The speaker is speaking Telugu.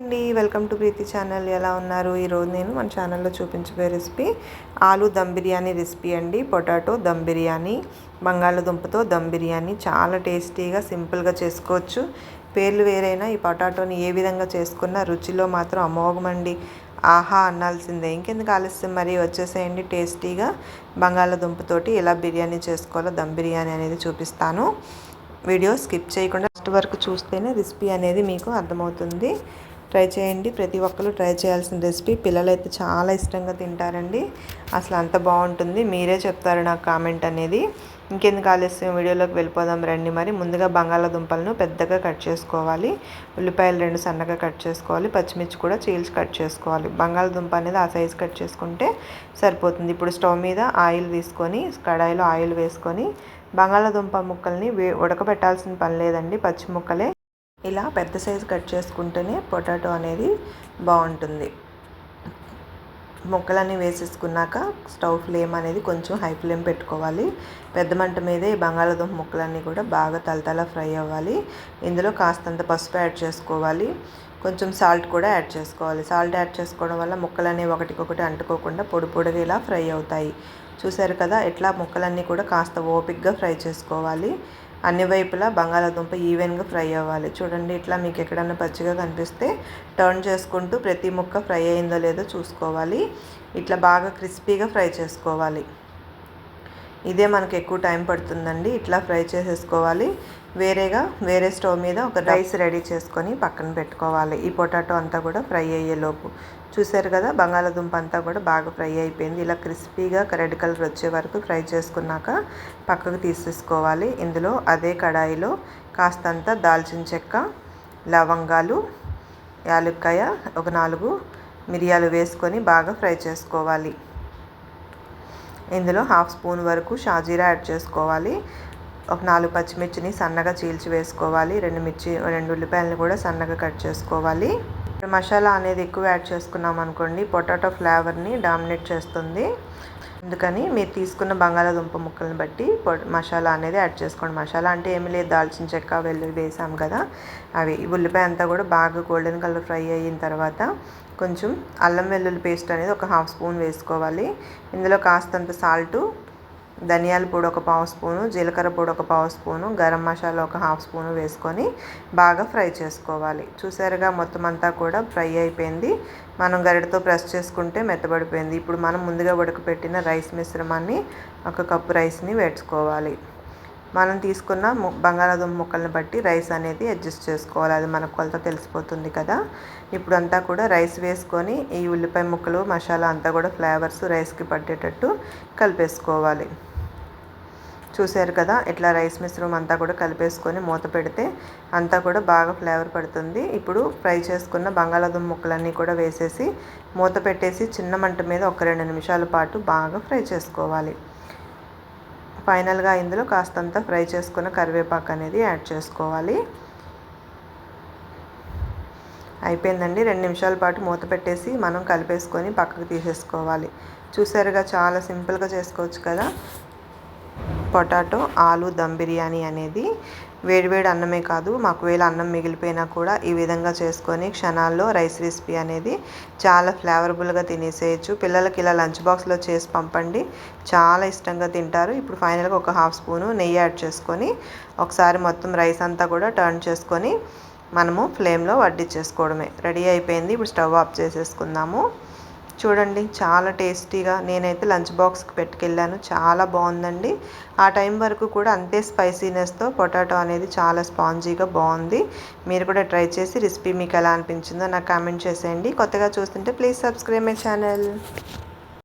అండి వెల్కమ్ టు ప్రీతి ఛానల్. ఎలా ఉన్నారు? ఈరోజు నేను మన ఛానల్లో చూపించబోయే రెసిపీ ఆలు దమ్ బిర్యానీ రెసిపీ అండి. పొటాటో దమ్ బిర్యానీ బంగాళదుంపతో దమ్ బిర్యానీ. చాలా టేస్టీగా సింపుల్గా చేసుకోవచ్చు. పేర్లు వేరైనా ఈ పొటాటోని ఏ విధంగా చేసుకున్నా రుచిలో మాత్రం అమోఘమండి. ఆహా అనాల్సిందే. ఇంకెందుకు ఆలస్యం? మరి వచ్చేసేయండి టేస్టీగా. బంగాళదుంపతోటి ఎలా బిర్యానీ చేసుకోవాలో దమ్ బిర్యానీ అనేది చూపిస్తాను. వీడియో స్కిప్ చేయకుండా ఫస్ట్ వరకు చూస్తేనే రెసిపీ అనేది మీకు అర్థమవుతుంది. ట్రై చేయండి. ప్రతి ఒక్కరు ట్రై చేయాల్సిన రెసిపీ. పిల్లలు అయితే చాలా ఇష్టంగా తింటారండి. అసలు అంత బాగుంటుంది. మీరే చెప్తారు నాకు కామెంట్ అనేది. ఇంకెందుకు ఆలస్యం? వీడియోలోకి వెళ్ళిపోదాం రండి మరి. ముందుగా బంగాళాదుంపలను పెద్దగా కట్ చేసుకోవాలి. ఉల్లిపాయలు రెండు సన్నగా కట్ చేసుకోవాలి. పచ్చిమిర్చి కూడా చీల్చి కట్ చేసుకోవాలి. బంగాళదుంప అనేది ఆ సైజు కట్ చేసుకుంటే సరిపోతుంది. ఇప్పుడు స్టవ్ మీద ఆయిల్ తీసుకొని కడాయిలో ఆయిల్ వేసుకొని బంగాళాదుంప ముక్కల్ని ఉడకబెట్టాల్సిన పని లేదండి. పచ్చి ముక్కలే ఇలా పెద్ద సైజు కట్ చేసుకుంటేనే పొటాటో అనేది బాగుంటుంది. ముక్కలన్నీ వేసేసుకున్నాక స్టవ్ ఫ్లేమ్ అనేది కొంచెం హై ఫ్లేమ్ పెట్టుకోవాలి. పెద్ద మంట మీదే బంగాళాదుంప ముక్కలన్నీ కూడా బాగా తలతల ఫ్రై అవ్వాలి. ఇందులో కాస్తంత పసుపు యాడ్ చేసుకోవాలి. కొంచెం సాల్ట్ కూడా యాడ్ చేసుకోవాలి. సాల్ట్ యాడ్ చేసుకోవడం వల్ల ముక్కలన్నీ ఒకటికొకటి అంటుకోకుండా పొడి పొడిగా ఇలా ఫ్రై అవుతాయి. చూసారు కదా ఎట్లా ముక్కలన్నీ కూడా కాస్త ఓపిక్గా ఫ్రై చేసుకోవాలి. అన్ని వైపులా బంగాళాదుంప ఈవెన్గా ఫ్రై అవ్వాలి. చూడండి ఇట్లా మీకు ఎక్కడన్నా పచ్చిగా కనిపిస్తే టర్న్ చేసుకుంటూ ప్రతి ముక్క ఫ్రై అయిందో లేదో చూసుకోవాలి. ఇట్లా బాగా క్రిస్పీగా ఫ్రై చేసుకోవాలి. ఇదే మనకు ఎక్కువ టైం పడుతుందండి. ఇట్లా ఫ్రై చేసేసుకోవాలి. వేరేగా వేరే స్టవ్ మీద ఒక రైస్ రెడీ చేసుకొని పక్కన పెట్టుకోవాలి. ఈ పొటాటో అంతా కూడా ఫ్రై అయ్యేలోపు. చూసారు కదా బంగాళాదుంప అంతా కూడా బాగా ఫ్రై అయిపోయింది. ఇలా క్రిస్పీగా రెడ్ కలర్ వచ్చే వరకు ఫ్రై చేసుకున్నాక పక్కకు తీసేసుకోవాలి. ఇందులో అదే కడాయిలో కాస్తంత దాల్చిన చెక్క లవంగాలు యాలక్కాయ ఒక నాలుగు మిరియాలు వేసుకొని బాగా ఫ్రై చేసుకోవాలి. ఇందులో హాఫ్ స్పూన్ వరకు షాజీరా యాడ్ చేసుకోవాలి. ఒక నాలుగు పచ్చిమిర్చిని సన్నగా చీల్చి వేసుకోవాలి. రెండు మిర్చి రెండు ఉల్లిపాయలను కూడా సన్నగా కట్ చేసుకోవాలి. మసాలా అనేది ఎక్కువ యాడ్ చేసుకున్నాం అనుకోండి పొటాటో ఫ్లేవర్ని డామినేట్ చేస్తుంది. అందుకని మీరు తీసుకున్న బంగాళాదుంప ముక్కలను బట్టి మసాలా అనేది యాడ్ చేసుకోండి. మసాలా అంటే ఏమి లేదు. దాల్చిన చెక్క వెల్లుల్లి వేసాం కదా. అవి ఉల్లిపాయ అంతా కూడా బాగా గోల్డెన్ కలర్ ఫ్రై అయిన తర్వాత కొంచెం అల్లం వెల్లుల్లి పేస్ట్ అనేది ఒక హాఫ్ స్పూన్ వేసుకోవాలి. ఇందులో కాస్తంత సాల్టు ధనియాల పొడి ఒక పావు స్పూను జీలకర్ర పొడి ఒక పావు స్పూను గరం మసాలా ఒక హాఫ్ స్పూను వేసుకొని బాగా ఫ్రై చేసుకోవాలి. చూసారుగా మొత్తం అంతా కూడా ఫ్రై అయిపోయింది. మనం గరిటతో ప్రెస్ చేసుకుంటే మెత్తబడిపోయింది. ఇప్పుడు మనం ముందుగా ఉడకపెట్టిన రైస్ మిశ్రమాన్ని ఒక కప్పు రైస్ని వేసుకోవాలి. మనం తీసుకున్న బంగాళాదుంప ముక్కల్ని బట్టి రైస్ అనేది అడ్జస్ట్ చేసుకోవాలి. అది మన కొలత తెలిసిపోతుంది కదా. ఇప్పుడు అంతా కూడా రైస్ వేసుకొని ఈ ఉల్లిపాయ ముక్కలు మసాలా అంతా కూడా ఫ్లేవర్స్ రైస్కి పట్టేటట్టు కలిపేసుకోవాలి. చూశారు కదా ఇట్లా రైస్ మిశ్రమం అంతా కూడా కలిపేసుకొని మూత పెడితే అంతా కూడా బాగా ఫ్లేవర్ పడుతుంది. ఇప్పుడు ఫ్రై చేసుకున్న బంగాళాదుంప ముక్కలన్నీ కూడా వేసేసి మూత పెట్టేసి చిన్న మంట మీద ఒక రెండు నిమిషాల పాటు బాగా ఫ్రై చేసుకోవాలి. ఫైనల్గా ఇందులో కాస్తంత ఫ్రై చేసుకున్న కరివేపాకు అనేది యాడ్ చేసుకోవాలి. అయిపోయిందండి. రెండు నిమిషాల పాటు మూత పెట్టేసి మనం కలిపేసుకొని పక్కకు తీసేసుకోవాలి. చూసారుగా చాలా సింపుల్గా చేసుకోవచ్చు కదా. పొటాటో ఆలు దమ్ బిర్యానీ అనేది వేడివేడి అన్నమే కాదు మాకు వేళ అన్నం మిగిలిపోయినా కూడా ఈ విధంగా చేసుకొని క్షణాల్లో రైస్ రెసిపీ అనేది చాలా ఫ్లేవరబుల్గా తినేసేయచ్చు. పిల్లలకి ఇలా లంచ్ బాక్స్లో చేసి పంపండి. చాలా ఇష్టంగా తింటారు. ఇప్పుడు ఫైనల్గా ఒక హాఫ్ స్పూను నెయ్యి యాడ్ చేసుకొని ఒకసారి మొత్తం రైస్ అంతా కూడా టర్న్ చేసుకొని మనము ఫ్లేమ్లో వడ్డించేసుకోవడమే. రెడీ అయిపోయింది. ఇప్పుడు స్టవ్ ఆఫ్ చేసేసుకుందాము. చూడండి చాలా టేస్టీగా నేనైతే లంచ్ బాక్స్కి పెట్టుకెళ్ళాను. చాలా బాగుందండి. ఆ టైం వరకు కూడా అంతే స్పైసీనెస్తో పొటాటో అనేది చాలా స్పాంజీగా బాగుంది. మీరు కూడా ట్రై చేసి రెసిపీ మీకు ఎలా అనిపించిందో నాకు కామెంట్ చేసేయండి. కొత్తగా చూస్తుంటే ప్లీజ్ సబ్స్క్రైబ్ మై ఛానల్.